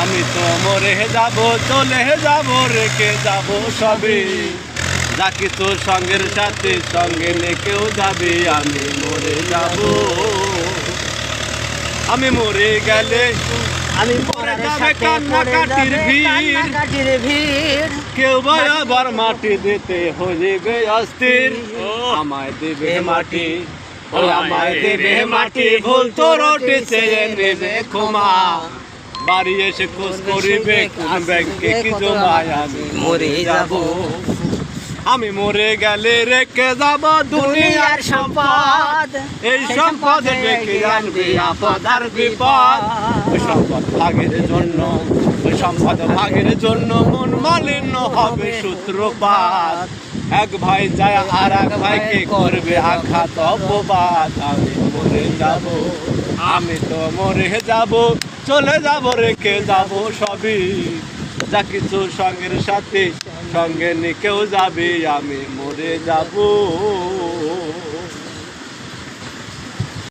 আমি তো মরে যাব চলে যাব রেখে যাব সবই। যা কিছু সঙ্গের সাথে সঙ্গে নেকেও যাবে আমি মরে যাব। আমি মরে গেলে আমি পড়ার যাবে কান্নাকাটির ভিড়। কেউ আবার মাটি দিতে হইবে অস্থির। আমায় দেবে মাটি। ও আমায় দেবে মাটি। ভুল তো রোটি চেয়ে নেবে ক্ষমা। বাড়ি এসে খোঁজ করিবে কোন ব্যাংকে কি জমায় আমি? মরে যাব। আমি মরে গেলে রেখে যাব দুনিয়ার সম্পদ। এই সম্পদ ডেকে আনবে আপদ আর বিপদ। ওই সম্পদ ভাগের জন্য ওই সম্পদ ভাগের জন্য মন মালিন্য হবে সূত্রপাত। এক ভাই যায় আর এক ভাইকে করবে আঘাত অপবাদ। আমি মরে যাব আমি তো মরে যাব। চলে যাব রেখে যাব সবই? যা কিছু সঙ্গের সাথে, সঙ্গে নিকেও যাবে, আমি মরে যাব।